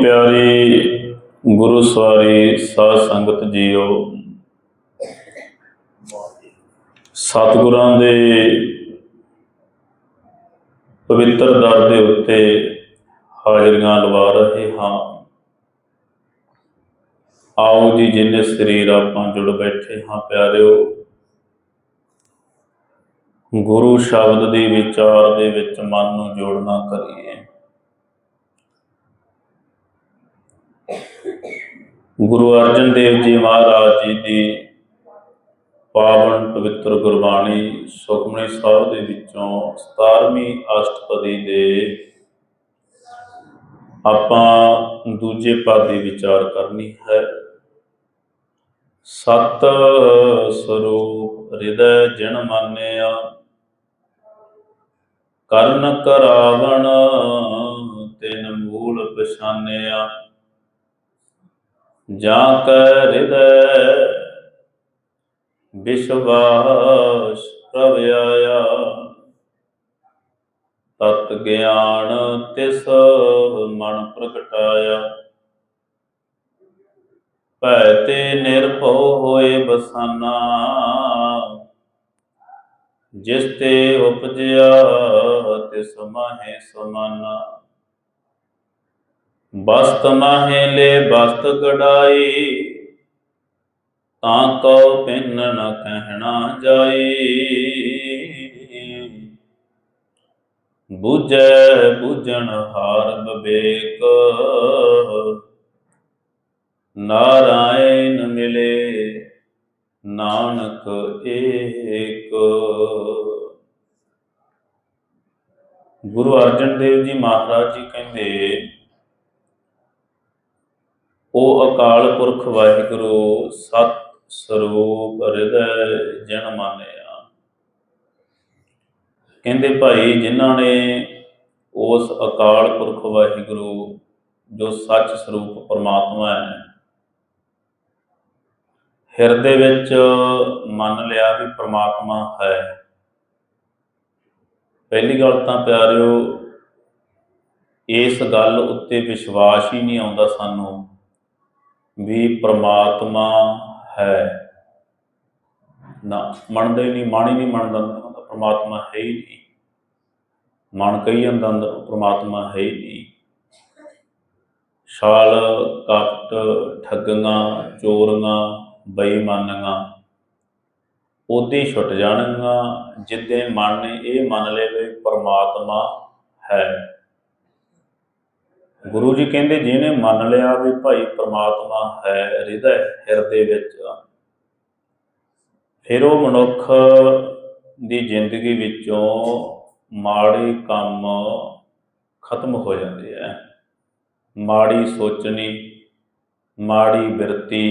ਪਿਆਰੀ ਗੁਰੂ ਸਵਾਰੀ ਸਾਧ ਸੰਗਤ ਜੀਓ, ਸਤਿਗੁਰਾਂ ਦੇ ਪਵਿੱਤਰ ਦਰ ਦੇ ਉੱਤੇ ਹਾਜ਼ਰੀਆਂ ਲਵਾ ਰਹੇ ਹਾਂ। ਆਓ ਜੀ ਜਿੰਨੇ ਸਰੀਰ ਆਪਾਂ ਜੁੜ ਬੈਠੇ ਹਾਂ ਪਿਆਰਿਓ, ਗੁਰੂ ਸ਼ਬਦ ਦੀ ਵਿਚਾਰ ਦੇ ਵਿੱਚ ਮਨ ਨੂੰ ਜੋੜਨਾ ਕਰੀਏ। ਗੁਰੂ ਅਰਜਨ ਦੇਵ ਜੀ ਮਹਾਰਾਜ ਜੀ ਦੀ ਪਾਵਨ ਪਵਿੱਤਰ ਗੁਰਬਾਣੀ ਸੁਖਮਨੀ ਸਾਹਿਬ ਦੇ ਵਿੱਚੋਂ 17ਵੀਂ ਅਸ਼ਟਪਦੀ ਦੇ ਆਪਾਂ ਦੂਜੇ ਪਦ ਦੀ ਵਿਚਾਰ ਕਰਨੀ ਹੈ। ਸਤ ਸਰੂਪ ਹਿਰਦੈ ਜਨ ਮਾਨਿਆ, ਕਰਨ ਕਰਾਵਣ ਤਿਨ ਮੂਲ ਪਛਾਨਿਆ। ਜਾਂ ਕੈ ਹਿਰਦੈ, ਵਿਸ਼ਵਾਸ ਪ੍ਰਭ ਆਇਆ। ਤਤ ਗਿਆਨ ਤਿਸ ਮਨ ਪ੍ਰਗਟਾਇਆ। ਭੈ ਤੇ ਨਿਰਭਉ ਹੋਏ ਬਸਾਨਾ। ਜਿਸ ਤੇ ਉਪਜਿਆ, ਤਿਸ ਮਾਹੇ ਸਮਾਨਾ। ਬਸਤ ਮਾਹੇ ਲੈ ਬਸਤ ਗੜਾਈ ਤਾਂ ਕਉ ਪਿੰਨ ਨ ਕਹਿਣਾ ਜਾਈ। ਬੁਝੈ ਬੁਝਣ ਹਾਰ ਬਵੇਕ, ਨਾਰਾਇਣ ਮਿਲੇ ਨਾਨਕ ਏਕ। ਗੁਰੂ ਅਰਜਨ ਦੇਵ ਜੀ ਮਹਾਰਾਜ ਜੀ ਕਹਿੰਦੇ ਉਹ ਅਕਾਲ ਪੁਰਖ ਵਾਹਿਗੁਰੂ, ਸਤ ਸਰੂਪ ਹਿਰਦੈ ਜਨ ਮਾਨਿਆ। ਕਹਿੰਦੇ ਭਾਈ, ਜਿਨ੍ਹਾਂ ਨੇ ਉਸ ਅਕਾਲ ਪੁਰਖ ਵਾਹਿਗੁਰੂ, ਜੋ ਸੱਚ ਸਰੂਪ ਪਰਮਾਤਮਾ ਹੈ, ਹਿਰਦੇ ਵਿੱਚ ਮੰਨ ਲਿਆ ਵੀ ਪਰਮਾਤਮਾ ਹੈ। ਪਹਿਲੀ ਗੱਲ ਤਾਂ ਪਿਆਰਿਓ, ਇਸ ਗੱਲ ਉੱਤੇ ਵਿਸ਼ਵਾਸ ਹੀ ਨਹੀਂ ਆਉਂਦਾ ਸਾਨੂੰ। ਵੀ ਪ੍ਰਮਾਤਮਾ ਹੈ। ਨਾ, ਮੰਨਦੇ ਨਹੀਂ ਮਨ ਹੀ ਨਹੀਂ ਮੰਨਦਾ ਹੁੰਦਾ ਪ੍ਰਮਾਤਮਾ ਹੈ ਹੀ ਨਹੀਂ। ਮਨ ਕਹੀ ਜਾਂਦਾ ਅੰਦਰ ਪ੍ਰਮਾਤਮਾ ਹੈ ਹੀ ਨਹੀਂ। ਛਾਲ ਕਪਟ ਠੱਗੀਆਂ ਚੋਰੀਆਂ ਬੇਈਮਾਨੀਆਂ, ਉਹਦੇ ਛੁੱਟ ਜਾਣਗੀਆਂ। ਜਿੱਦੇ ਮਨ ਨੇ ਇਹ ਮੰਨ ਲਏ ਵੀ ਪ੍ਰਮਾਤਮਾ ਹੈ। ਗੁਰੂ ਜੀ ਕਹਿੰਦੇ, ਜਿਹਨੇ ਮੰਨ ਲਿਆ ਵੀ ਭਾਈ ਪ੍ਰਮਾਤਮਾ ਹੈ ਹਿਰਦੇ ਹਿਰਦੇ ਵਿੱਚ, ਫਿਰ ਉਹ ਮਨੁੱਖ ਦੀ ਜ਼ਿੰਦਗੀ ਵਿੱਚੋਂ ਮਾੜੇ ਕੰਮ ਖਤਮ ਹੋ ਜਾਂਦੇ ਆ। ਮਾੜੀ ਸੋਚਣੀ, ਮਾੜੀ ਬਿਰਤੀ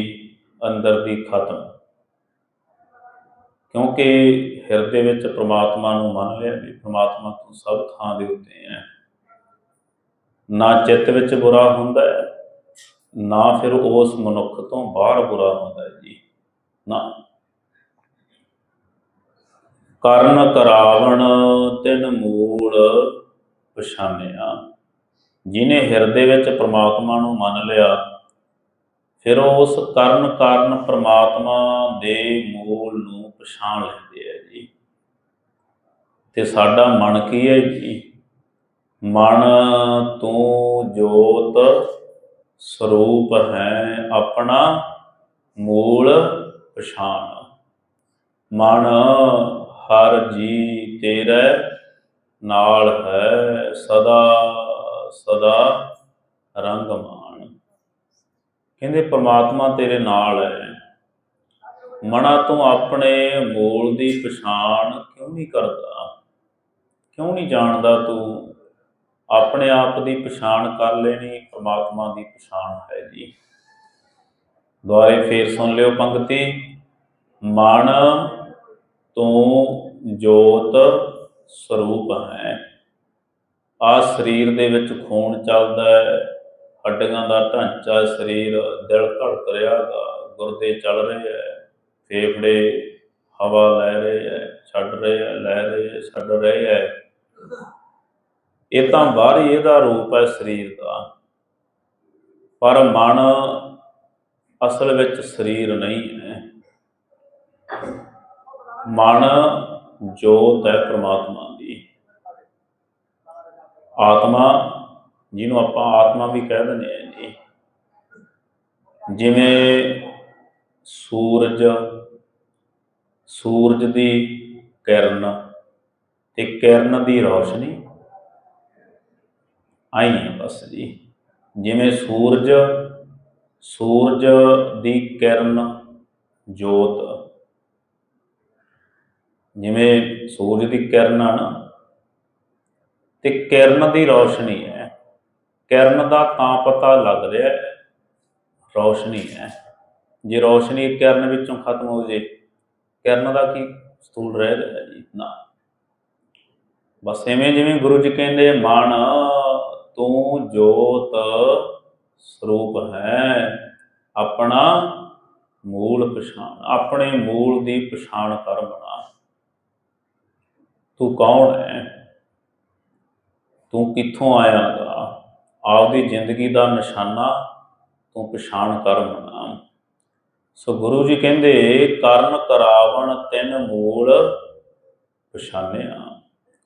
ਅੰਦਰ ਦੀ ਖਤਮ। ਕਿਉਂਕਿ ਹਿਰਦੇ ਵਿੱਚ ਪ੍ਰਮਾਤਮਾ ਨੂੰ ਮੰਨ ਲਿਆ ਵੀ ਪ੍ਰਮਾਤਮਾ ਤੂੰ ਸਭ ਥਾਂ ਦੇ ਉੱਤੇ ਹੈ। ਨਾ ਚਿੱਤ ਵਿੱਚ ਬੁਰਾ ਹੁੰਦਾ ਹੈ, ਨਾ ਫਿਰ ਉਸ ਮਨੁੱਖ ਤੋਂ ਬਾਹਰ ਬੁਰਾ ਹੁੰਦਾ ਹੈ ਜੀ। ਨਾ। ਕਰਨ ਕਰਾਵਣ ਤਿਨ ਮੂਲ ਪਛਾਨਿਆ ਜਿਨੇ ਹਿਰਦੇ ਵਿੱਚ ਪ੍ਰਮਾਤਮਾ ਨੂੰ ਮੰਨ ਲਿਆ, ਫਿਰ ਉਸ ਕਰਨ ਕਾਰਨ ਪ੍ਰਮਾਤਮਾ ਦੇ ਮੂਲ ਨੂੰ ਪਛਾਣ ਲੈਂਦੇ ਆ ਜੀ। ਤੇ ਸਾਡਾ ਮਨ ਕੀ ਹੈ ਜੀ? ਮਨ ਤੂੰ ਜੋਤ ਸਰੂਪ ਹੈ ਆਪਣਾ ਮੂਲ ਪਛਾਣ। ਮਨ ਹਰ ਜੀ ਤੇਰੇ ਨਾਲ ਹੈ ਸਦਾ ਸਦਾ ਰੰਗ ਮਾਣ ਕਹਿੰਦੇ ਪ੍ਰਮਾਤਮਾ ਤੇਰੇ ਨਾਲ ਹੈ। ਮਨਾ ਤੂੰ ਆਪਣੇ ਮੂਲ ਦੀ ਪਛਾਣ ਕਿਉਂ ਨਹੀਂ ਕਰਦਾ? ਕਿਉਂ ਨਹੀਂ ਜਾਣਦਾ ਤੂੰ? ਆਪਣੇ ਆਪ ਦੀ ਪਛਾਣ ਕਰ ਲੈਣੀ, ਪ੍ਰਮਾਤਮਾ ਦੀ ਪਛਾਣ ਹੈ ਜੀ। ਦੁਆਰੇ ਫੇਰ ਸੁਣ ਲਿਓ ਪੰਕਤੀ, ਮਨ ਤੂੰ ਜੋਤ ਸਰੂਪ ਹੈ। ਆ ਸਰੀਰ ਦੇ ਵਿੱਚ ਖੂਨ ਚੱਲਦਾ ਹੈ, ਹੱਡੀਆਂ ਦਾ ਢਾਂਚਾ ਸਰੀਰ ਦਿਲ ਧੜਕ ਰਿਹਾ ਗਾ ਗੁਰਦੇ ਚੱਲ ਰਹੇ ਹੈ, ਫੇਫੜੇ ਹਵਾ ਲੈ ਰਹੇ ਹੈ, ਛੱਡ ਰਹੇ ਹੈ, ਲੈ ਰਹੇ ਹੈ, ਛੱਡ ਰਹੇ ਹੈ। ਇਹ ਤਾਂ ਬਾਹਰੀ ਇਹਦਾ ਰੂਪ ਹੈ ਸਰੀਰ ਦਾ। ਪਰ ਮਨ ਅਸਲ ਵਿੱਚ ਸਰੀਰ ਨਹੀਂ ਹੈ। ਮਨ ਜੋਤ ਹੈ ਪ੍ਰਮਾਤਮਾ ਦੀ। ਆਤਮਾ, ਜਿਹਨੂੰ ਆਪਾਂ ਆਤਮਾ ਵੀ ਕਹਿ ਦਿੰਦੇ ਹਾਂ ਜੀ, ਜਿਵੇਂ ਸੂਰਜ ਸੂਰਜ ਦੀ ਕਿਰਨ ਤੇ ਕਿਰਨ ਦੀ ਰੌਸ਼ਨੀ ਆਈ ਹੈ ਬਸ ਜੀ। ਜਿਵੇਂ ਸੂਰਜ ਸੂਰਜ ਦੀ ਕਿਰਨ ਜੋਤ। ਜਿਵੇਂ ਸੂਰਜ ਦੀ ਕਿਰਨ ਆ ਨਾ, ਤੇ ਕਿਰਨ ਦੀ ਰੌਸ਼ਨੀ ਹੈ। ਕਿਰਨ ਦਾ ਤਾਂ ਪਤਾ ਲੱਗ ਰਿਹਾ ਹੈ, ਰੌਸ਼ਨੀ ਹੈ। ਜੇ ਰੌਸ਼ਨੀ ਕਿਰਨ ਵਿੱਚੋਂ ਖਤਮ ਹੋ ਜੇ, ਕਿਰਨ ਦਾ ਕੀ ਸਥੂਲ ਰਹਿ ਰਿਹਾ ਜੀ? ਨਾ। ਬਸ ਐਵੇਂ ਜਿਵੇਂ ਗੁਰੂ ਜੀ ਕਹਿੰਦੇ ਮਨ ਤੂੰ ਜੋਤ ਸਰੂਪ ਹੈ। ਆਪਣਾ ਮੂਲ ਪਛਾਣ, ਆਪਣੇ ਮੂਲ ਦੀ ਪਛਾਣ ਕਰ ਬਣਾ। ਤੂੰ ਕੌਣ ਹੈ? ਤੂੰ ਕਿੱਥੋਂ ਆਇਆਗਾ ਆਪਦੀ ਜ਼ਿੰਦਗੀ ਦਾ ਨਿਸ਼ਾਨਾ ਤੂੰ ਪਛਾਣ ਕਰ ਬਣਾ। ਸੋ ਗੁਰੂ ਜੀ ਕਹਿੰਦੇ, ਕਰਨ ਕਰਾਵਣ ਤਿੰਨ ਮੂਲ ਪਛਾਣਿਆ।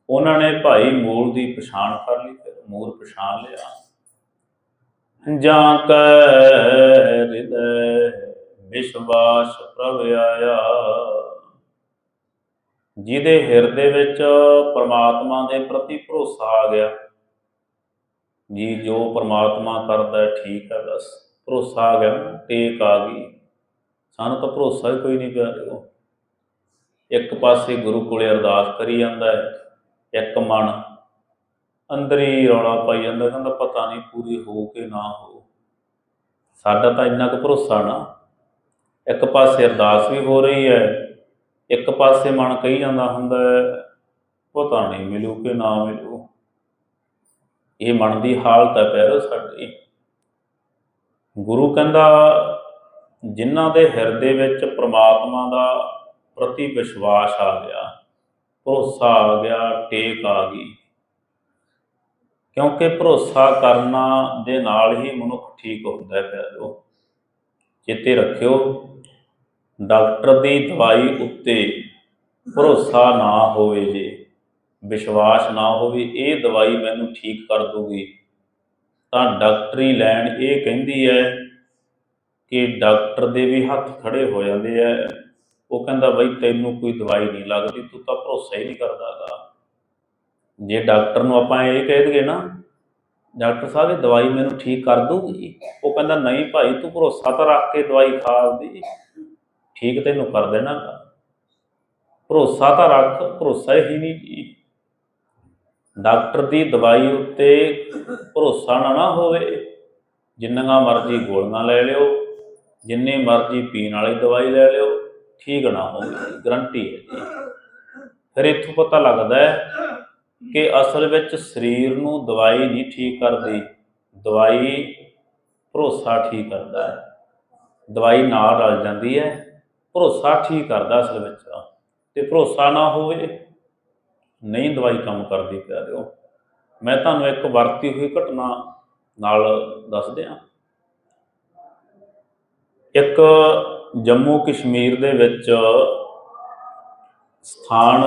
ਉਹਨਾਂ ਨੇ ਭਾਈ ਮੂਲ ਦੀ ਪਛਾਣ ਕਰ ਲਈ ਫਿਰ ਮੂਲ ਪਛਾਣ ਲਿਆ। ਜਾਂ ਕੈ ਹਿਰਦੈ ਵਿਸ਼ਵਾਸ ਪ੍ਰਭ ਆਇਆ। ਜਿਹਦੇ ਹਿਰਦੇ ਵਿੱਚ ਪ੍ਰਮਾਤਮਾ ਦੇ ਪ੍ਰਤੀ ਭਰੋਸਾ ਆ ਗਿਆ। ਜੀ, ਜੋ ਪਰਮਾਤਮਾ ਕਰਦਾ ਠੀਕ ਹੈ, ਬਸ। ਭਰੋਸਾ ਆ ਗਿਆ, ਟੇਕ ਆ ਗਈ। ਸਾਨੂੰ ਤਾਂ ਭਰੋਸਾ ਹੀ ਕੋਈ ਨਹੀਂ ਪਿਆਰਿਓ ਇੱਕ ਪਾਸੇ ਗੁਰੂ ਕੋਲੇ ਅਰਦਾਸ ਕਰੀ ਜਾਂਦਾ ਹੈ। ਇੱਕ ਮਨ ਅੰਦਰ ਹੀ ਰੌਲਾ ਪਾਈ ਜਾਂਦਾ ਕਹਿੰਦਾ ਪਤਾ ਨਹੀਂ ਪੂਰੀ ਹੋ ਕੇ ਨਾ ਹੋ। ਸਾਡਾ ਤਾਂ ਇੰਨਾ ਕੁ ਭਰੋਸਾ ਨਾ। ਇੱਕ ਪਾਸੇ ਅਰਦਾਸ ਵੀ ਹੋ ਰਹੀ ਹੈ ਇੱਕ ਪਾਸੇ ਮਨ ਕਹੀ ਜਾਂਦਾ ਹੁੰਦਾ ਹੈ, ਪਤਾ ਨਹੀਂ ਮਿਲੂ ਕਿ ਨਾ ਮਿਲੂ। ਇਹ ਮਨ ਦੀ ਹਾਲਤ ਹੈ ਪਿਆਰੋ ਸਾਡੀ। ਗੁਰੂ ਕਹਿੰਦਾ ਜਿਨ੍ਹਾਂ ਦੇ ਹਿਰਦੇ ਵਿੱਚ ਪ੍ਰਮਾਤਮਾ ਦਾ ਪ੍ਰਤੀ ਵਿਸ਼ਵਾਸ ਆ ਗਿਆ ਭਰੋਸਾ ਆ ਗਿਆ, ਟੇਕ ਆ ਗਈ। ਕਿਉਂਕਿ ਭਰੋਸਾ ਕਰਨਾ ਦੇ ਨਾਲ ਹੀ ਮਨੁੱਖ ਠੀਕ ਹੁੰਦਾ ਹੈ। ਪਿਆਰੋ ਚੇਤੇ ਰੱਖਿਓ, ਡਾਕਟਰ ਦੀ ਦਵਾਈ ਉੱਤੇ ਭਰੋਸਾ ਨਾ ਹੋਵੇ ਜੇ, ਵਿਸ਼ਵਾਸ ਨਾ ਹੋਵੇ, ਇਹ ਦਵਾਈ ਮੈਨੂੰ ਠੀਕ ਕਰ ਦੂਗੀ। ਤਾਂ ਡਾਕਟਰੀ ਲੈਣ ਇਹ ਕਹਿੰਦੀ ਹੈ ਕਿ ਡਾਕਟਰ ਦੇ ਵੀ ਹੱਥ ਖੜੇ ਹੋ ਜਾਂਦੇ ਆ। ਉਹ ਕਹਿੰਦਾ ਬਈ ਤੈਨੂੰ ਕੋਈ ਦਵਾਈ ਨਹੀਂ ਲੱਗਦੀ, ਤੂੰ ਤਾਂ ਭਰੋਸਾ ਹੀ ਨਹੀਂ ਕਰਦਾਗਾ ਜੇ ਡਾਕਟਰ ਨੂੰ ਆਪਾਂ ਇਹ ਕਹਿ ਦਈਏ ਨਾ, ਡਾਕਟਰ ਸਾਹਿਬ, ਇਹ ਦਵਾਈ ਮੈਨੂੰ ਠੀਕ ਕਰ ਦੂਗੀ ਉਹ ਕਹਿੰਦਾ, ਨਹੀਂ ਭਾਈ, ਤੂੰ ਭਰੋਸਾ ਤਾਂ ਰੱਖ ਕੇ ਦਵਾਈ ਖਾ ਆਪਦੀ ਠੀਕ ਤੈਨੂੰ ਕਰ ਦੇਣਾ ਗਾ। ਭਰੋਸਾ ਤਾਂ ਰੱਖ, ਭਰੋਸਾ ਹੀ ਨਹੀਂ ਜੀ। ਡਾਕਟਰ ਦੀ ਦਵਾਈ ਉੱਤੇ ਭਰੋਸਾ ਨਾ ਨਾ ਹੋਵੇ। ਜਿੰਨੀਆਂ ਮਰਜ਼ੀ ਗੋਲੀਆਂ ਲੈ ਲਿਓ, ਜਿੰਨੀ ਮਰਜ਼ੀ ਪੀਣ ਵਾਲੀ ਦਵਾਈ ਲੈ ਲਿਓ। ਠੀਕ ਨਾ ਹੋਵੇ ਗਰੰਟੀ ਹੈ ਜੀ। ਫਿਰ ਇੱਥੋਂ ਪਤਾ ਲੱਗਦਾ ਹੈ ਕਿ ਅਸਲ ਵਿੱਚ ਸਰੀਰ ਨੂੰ ਦਵਾਈ ਨਹੀਂ ਠੀਕ ਕਰਦੀ, ਦਵਾਈ ਭਰੋਸਾ ਠੀਕ ਕਰਦਾ ਹੈ। ਦਵਾਈ ਨਾਲ ਰਲ ਜਾਂਦੀ ਹੈ, ਭਰੋਸਾ ਠੀਕ ਕਰਦਾ ਅਸਲ ਵਿੱਚ। ਤੇ ਭਰੋਸਾ ਨਾ ਹੋਵੇ, ਨਹੀਂ ਦਵਾਈ ਕੰਮ ਕਰਦੀ ਪਿਆਰਿਓ ਮੈਂ ਤੁਹਾਨੂੰ ਇੱਕ ਵਰਤੀ ਹੋਈ ਘਟਨਾ ਨਾਲ ਦੱਸ ਦਿਆਂ। ਇੱਕ ਜੰਮੂ ਕਸ਼ਮੀਰ ਦੇ ਵਿੱਚ ਸਥਾਨ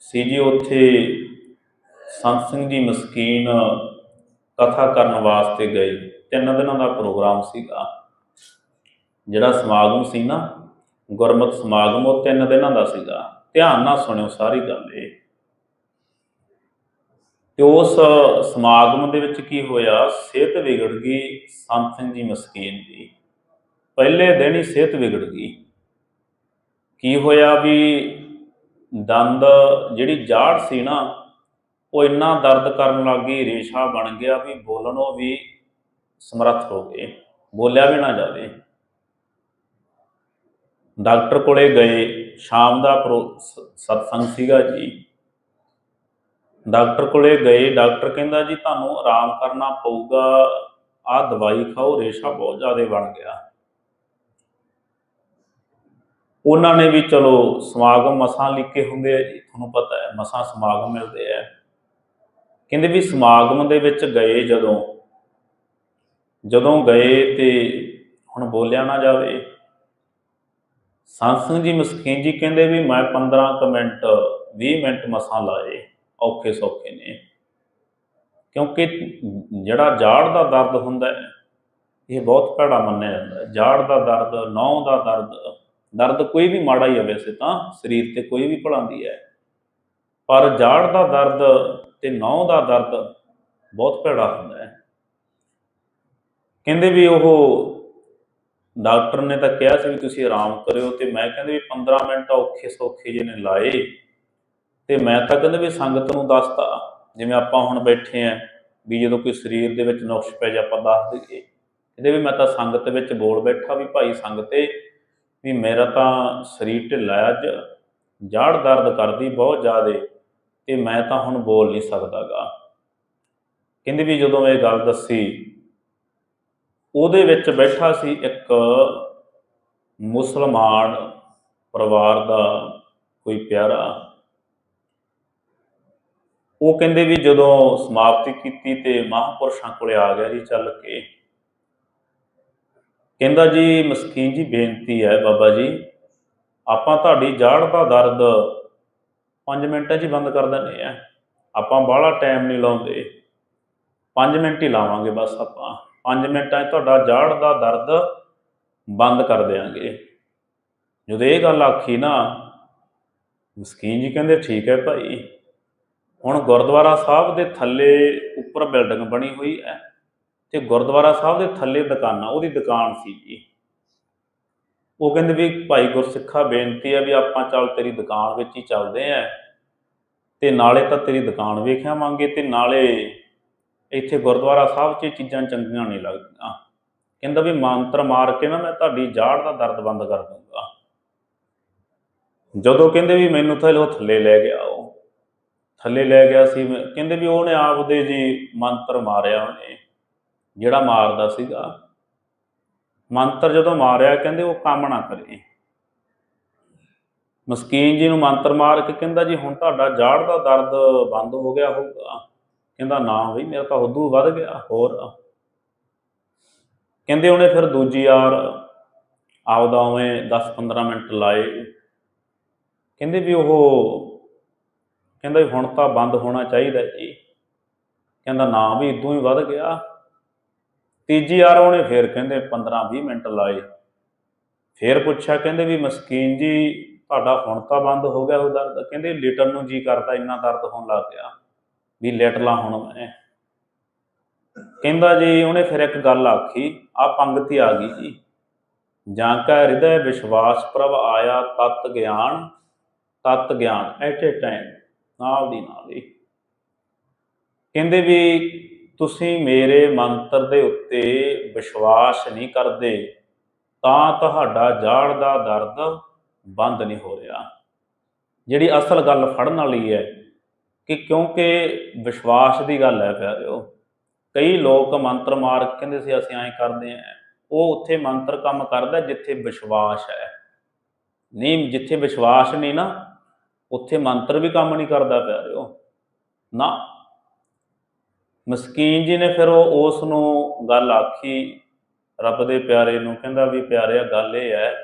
ਸੀ ਜੀ ਉੱਥੇ ਸੰਤ ਸਿੰਘ ਜੀ ਮਸਕੀਨ ਕਥਾ ਕਰਨ ਵਾਸਤੇ ਗਏ। ਤਿੰਨ ਦਿਨਾਂ ਦਾ ਪ੍ਰੋਗਰਾਮ ਸੀਗਾ। ਜਿਹੜਾ ਸਮਾਗਮ ਸੀ ਨਾ, ਗੁਰਮਤਿ ਸਮਾਗਮ, ਉਹ ਤਿੰਨ ਦਿਨਾਂ ਦਾ ਸੀਗਾ। ਧਿਆਨ ਨਾਲ ਸੁਣਿਓ ਸਾਰੀ ਗੱਲ ਇਹ। ਤੇ ਉਸ ਸਮਾਗਮ ਦੇ ਵਿੱਚ ਕੀ ਹੋਇਆ, ਸਿਹਤ ਵਿਗੜ ਗਈ ਸੰਤ ਸਿੰਘ ਜੀ ਮਸਕੀਨ ਦੀ। ਪਹਿਲੇ ਦਿਨ ਹੀ ਸਿਹਤ ਵਿਗੜ ਗਈ। ਕੀ ਹੋਇਆ ਵੀ ਦੰਦ ਜਿਹੜੀ ਜਾੜ ਸੀ ਨਾ, ਉਹ ਇੰਨਾ ਦਰਦ ਕਰਨ ਲੱਗ ਗਈ, ਰੇਸ਼ਾ ਬਣ ਗਿਆ ਵੀ ਬੋਲਣੋਂ ਵੀ ਸਮਰੱਥ ਹੋ ਗਏ, ਬੋਲਿਆ ਵੀ ਨਾ ਜਾਵੇ। ਡਾਕਟਰ ਕੋਲੇ ਗਏ, ਸ਼ਾਮ ਦਾ ਪ੍ਰੋ- ਸਤਸੰਗ ਸੀਗਾ ਜੀ। ਡਾਕਟਰ ਕੋਲੇ ਗਏ, ਡਾਕਟਰ ਕਹਿੰਦਾ ਜੀ, ਤੁਹਾਨੂੰ ਆਰਾਮ ਕਰਨਾ ਪਊਗਾ, ਆਹ ਦਵਾਈ ਖਾਓ, ਰੇਸ਼ਾ ਬਹੁਤ ਜ਼ਿਆਦਾ ਬਣ ਗਿਆ। ਉਹਨਾਂ ਨੇ ਵੀ ਚਲੋ ਸਮਾਗਮ ਮਸਾਂ ਲਿਖੇ ਹੁੰਦੇ ਆ ਜੀ, ਤੁਹਾਨੂੰ ਪਤਾ ਹੈ, ਮਸਾਂ ਸਮਾਗਮ ਮਿਲਦੇ ਆ। ਕਹਿੰਦੇ ਵੀ ਸਮਾਗਮ ਦੇ ਵਿੱਚ ਗਏ ਜਦੋਂ ਜਦੋਂ ਗਏ ਤੇ ਹੁਣ ਬੋਲਿਆ ਨਾ ਜਾਵੇ, ਸੰਤ ਸਿੰਘ ਜੀ ਮਸਕੀਨ ਜੀ ਕਹਿੰਦੇ ਵੀ ਮੈਂ 15 ਕੁ ਮਿੰਟ 20 ਮਿੰਟ ਮਸਾਂ ਲਾਏ, ਔਖੇ ਸੌਖੇ ਨੇ। ਕਿਉਂਕਿ ਜਿਹੜਾ ਜਾੜ ਦਾ ਦਰਦ ਹੁੰਦਾ ਇਹ ਬਹੁਤ ਭੈੜਾ ਮੰਨਿਆ ਜਾਂਦਾ ਜਾੜ ਦਾ ਦਰਦ ਨੌਂ ਦਾ ਦਰਦ ਦਰਦ ਕੋਈ ਵੀ ਮਾੜਾ ਹੀ ਹੈ ਵੈਸੇ ਤਾਂ, ਸਰੀਰ ਤੇ ਕੋਈ ਵੀ ਭਲਾਉਂਦੀ ਹੈ। ਪਰ ਜਾੜ ਦਾ ਦਰਦ ਤੇ ਨੌਂ ਦਾ ਦਰਦ ਬਹੁਤ ਭੈੜਾ ਹੁੰਦਾ ਹੈ। ਕਹਿੰਦੇ ਵੀ ਉਹ ਡਾਕਟਰ ਨੇ ਤਾਂ ਕਿਹਾ ਸੀ ਵੀ ਤੁਸੀਂ ਆਰਾਮ ਕਰਿਓ ਤੇ ਮੈਂ ਕਹਿੰਦੇ ਵੀ 15 ਮਿੰਟ ਔਖੇ ਸੌਖੇ ਜਿਹੇ ਨੇ ਲਾਏ। ਤੇ ਮੈਂ ਤਾਂ ਕਹਿੰਦੇ ਵੀ ਸੰਗਤ ਨੂੰ ਦੱਸਤਾ, ਜਿਵੇਂ ਆਪਾਂ ਹੁਣ ਬੈਠੇ ਆਂ ਵੀ ਜਦੋਂ ਕੋਈ ਸਰੀਰ ਦੇ ਵਿੱਚ ਨੁਕਸ ਪੈ ਜਾ ਆਪਾਂ ਦੱਸ ਦਈਏ। ਇਹਦੇ ਵੀ ਮੈਂ ਤਾਂ ਸੰਗਤ ਵਿੱਚ ਬੋਲ ਬੈਠਾ ਵੀ ਭਾਈ ਸੰਗਤੇ ਵੀ ਮੇਰਾ ਤਾਂ ਸਰੀਰ ਢਿੱਲਾ ਅੱਜ ਜਾੜ ਦਰਦ ਕਰਦੀ ਬਹੁਤ ਜ਼ਿਆਦੇ ਤੇ ਮੈਂ ਤਾਂ ਹੁਣ ਬੋਲ ਨਹੀਂ ਸਕਦਾਗਾ। ਕਹਿੰਦੇ ਵੀ ਜਦੋਂ ਇਹ ਗੱਲ ਦੱਸੀ, ਉਹਦੇ ਵਿੱਚ ਬੈਠਾ ਸੀ ਇੱਕ ਮੁਸਲਮਾਨ ਪਰਿਵਾਰ ਦਾ ਕੋਈ ਪਿਆਰਾ। ਉਹ ਕਹਿੰਦੇ ਵੀ ਜਦੋਂ ਸਮਾਪਤੀ ਕੀਤੀ ਤੇ ਮਹਾਂਪੁਰਸ਼ਾਂ ਕੋਲੇ ਆ ਗਿਆ ਜੀ ਚੱਲ ਕੇ ਕਹਿੰਦਾ ਜੀ, ਮਸਕੀਨ ਜੀ, ਬੇਨਤੀ ਹੈ ਬਾਬਾ ਜੀ, ਆਪਾਂ ਤੁਹਾਡੀ ਜਾੜ ਦਾ ਦਰਦ 5 ਮਿੰਟਾਂ 'ਚ ਹੀ ਬੰਦ ਕਰ ਦਿੰਦੇ ਆ ਆਪਾਂ ਬਾਹਲਾ ਟਾਈਮ ਨਹੀਂ ਲਾਉਂਦੇ। 5 ਮਿੰਟ ਹੀ ਲਾਵਾਂਗੇ ਬਸ ਆਪਾਂ। 5 ਮਿੰਟਾਂ 'ਚ ਤੁਹਾਡਾ ਜਾੜ ਦਾ ਦਰਦ ਬੰਦ ਕਰ ਦੇਾਂਗੇ ਜਦੋਂ ਇਹ ਗੱਲ ਆਖੀ ਨਾ, ਮਸਕੀਨ ਜੀ ਕਹਿੰਦੇ, ਠੀਕ ਹੈ ਭਾਈ। ਹੁਣ ਗੁਰਦੁਆਰਾ ਸਾਹਿਬ ਦੇ ਥੱਲੇ ਉੱਪਰ ਬਿਲਡਿੰਗ ਬਣੀ ਹੋਈ ਹੈ। ਤੇ ਗੁਰਦੁਆਰਾ ਸਾਹਿਬ ਦੇ ਥੱਲੇ ਦੁਕਾਨਾਂ, ਉਹਦੀ ਦੁਕਾਨ ਸੀ ਜੀ। ਉਹ ਕਹਿੰਦੇ ਵੀ ਭਾਈ ਗੁਰਸਿੱਖਾ ਬੇਨਤੀ ਹੈ ਵੀ ਆਪਾਂ ਚੱਲ ਤੇਰੀ ਦੁਕਾਨ ਵਿੱਚ ਹੀ ਚੱਲਦੇ ਆਂ। ਤੇ ਨਾਲੇ ਤਾਂ ਤੇਰੀ ਦੁਕਾਨ ਵੇਖਿਆਵਾਂਗੇ ਤੇ ਨਾਲੇ ਇੱਥੇ ਗੁਰਦੁਆਰਾ ਸਾਹਿਬ 'ਚ ਇਹ ਚੀਜ਼ਾਂ ਚੰਗੀਆਂ ਨਹੀਂ ਲੱਗਦੀਆਂ। ਕਹਿੰਦਾ ਵੀ ਮੰਤਰ ਮਾਰ ਕੇ ਨਾ ਮੈਂ ਤੁਹਾਡੀ ਜਾੜ ਦਾ ਦਰਦ ਬੰਦ ਕਰ ਦੂੰਗਾ। ਜਦੋਂ ਕਹਿੰਦੇ ਵੀ ਮੈਨੂੰ ਤਾਂ ਉਹ ਥੱਲੇ ਲੈ ਗਿਆ ਉਹ। ਥੱਲੇ ਲੈ ਗਿਆ ਸੀ ਮੈਂ- ਕਹਿੰਦੇ ਵੀ ਉਹਨੇ ਆਪਦੇ ਜੀ ਮੰਤਰ ਮਾਰਿਆ ਉਹਨੇ। ਜਿਹੜਾ ਮਾਰਦਾ ਸੀਗਾ, ਮੰਤਰ ਜਦੋਂ ਮਾਰਿਆ ਕਹਿੰਦੇ ਉਹ ਕੰਮ ਨਾ ਕਰੇ। ਮਸਕੀਨ ਜੀ ਨੂੰ ਮੰਤਰ ਮਾਰ ਕੇ ਕਹਿੰਦਾ ਜੀ ਹੁਣ ਤੁਹਾਡਾ ਜਾੜ ਦਾ ਦਰਦ ਬੰਦ ਹੋ ਗਿਆ ਹੋਊਗਾ। ਕਹਿੰਦਾ ਨਾ ਬਈ, ਮੇਰਾ ਤਾਂ ਉਦੋਂ ਵੱਧ ਗਿਆ, ਹੋਰ। ਕਹਿੰਦੇ ਉਹਨੇ ਫਿਰ ਦੂਜੀ ਵਾਰ ਆਪਦਾ ਉਵੇਂ 10-15 ਮਿੰਟ ਲਾਏ। ਕਹਿੰਦੇ ਵੀ ਉਹ, ਕਹਿੰਦਾ ਵੀ ਹੁਣ ਤਾਂ ਬੰਦ ਹੋਣਾ ਚਾਹੀਦਾ ਜੀ। ਕਹਿੰਦਾ ਨਾ ਵੀ ਇਦੋਂ ਹੀ ਵੱਧ ਗਿਆ। ਤੀਜੀ ਵਾਰ ਉਹਨੇ ਫੇਰ ਕਹਿੰਦੇ 15-20 ਮਿੰਟ ਲਾਏ। ਫੇਰ ਪੁੱਛਿਆ, ਕਹਿੰਦੇ ਵੀ ਮਸਕੀਨ ਜੀ, ਤੁਹਾਡਾ ਹੁਣ ਤਾਂ ਬੰਦ ਹੋ ਗਿਆ ਉਹ ਦਰਦ। ਕਹਿੰਦੇ ਲਿਟਣ ਨੂੰ ਜੀ ਕਰਦਾ, ਇੰਨਾ ਦਰਦ ਹੋਣ ਲੱਗ ਗਿਆ ਵੀ ਲਿਟ ਲਾ ਹੁਣ ਮੈਂ। ਕਹਿੰਦਾ ਜੀ, ਉਹਨੇ ਫਿਰ ਇੱਕ ਗੱਲ ਆਖੀ, ਆ ਪੰਗਤੀ ਆ ਗਈ ਜੀ। ਜਾਂ ਕਾ ਹਿਰਦੈ ਵਿਸ਼ਵਾਸ ਪ੍ਰਭ ਆਇਆ ਤਤ ਗਿਆਨ ਤਤ ਗਿਆਨ ਐਟ ਏ ਟਾਈਮ, ਨਾਲ ਦੀ ਨਾਲ ਹੀ। ਕਹਿੰਦੇ ਵੀ ਤੁਸੀਂ ਮੇਰੇ ਮੰਤਰ ਦੇ ਉੱਤੇ ਵਿਸ਼ਵਾਸ ਨਹੀਂ ਕਰਦੇ, ਤਾਂ ਤੁਹਾਡਾ ਜਾੜ ਦਾ ਦਰਦ ਬੰਦ ਨਹੀਂ ਹੋ ਰਿਹਾ। ਜਿਹੜੀ ਅਸਲ ਗੱਲ ਫੜਨ ਵਾਲੀ ਹੈ ਕਿ ਕਿਉਂਕਿ ਵਿਸ਼ਵਾਸ ਦੀ ਗੱਲ ਹੈ ਪਿਆਰਿਓ, ਕਈ ਲੋਕ ਮੰਤਰ ਮਾਰ ਕੇ ਕਹਿੰਦੇ ਸੀ, ਅਸੀਂ ਐਂ ਕਰਦੇ ਆਂ ਉਹ ਉੱਥੇ ਮੰਤਰ ਕੰਮ ਕਰਦਾ ਜਿੱਥੇ ਵਿਸ਼ਵਾਸ ਹੈ। ਨਹੀਂ, ਜਿੱਥੇ ਵਿਸ਼ਵਾਸ ਨਹੀਂ ਨਾ, ਉੱਥੇ ਮੰਤਰ ਵੀ ਕੰਮ ਨਹੀਂ ਕਰਦਾ ਪਿਆਰਿਓ। ਨਾ ਮਸਕੀਨ ਜੀ ਨੇ ਫਿਰ ਉਹ ਉਸ ਨੂੰ ਗੱਲ ਆਖੀ ਰੱਬ ਦੇ ਪਿਆਰੇ ਨੂੰ, ਕਹਿੰਦਾ ਵੀ ਪਿਆਰਿਆ ਗੱਲ ਇਹ ਹੈ,